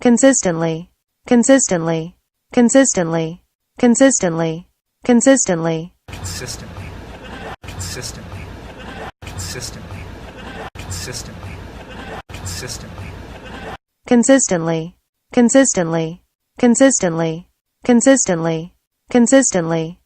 consistently, consistently, consistently, consistently, consistently, consistently, consistently, consistently,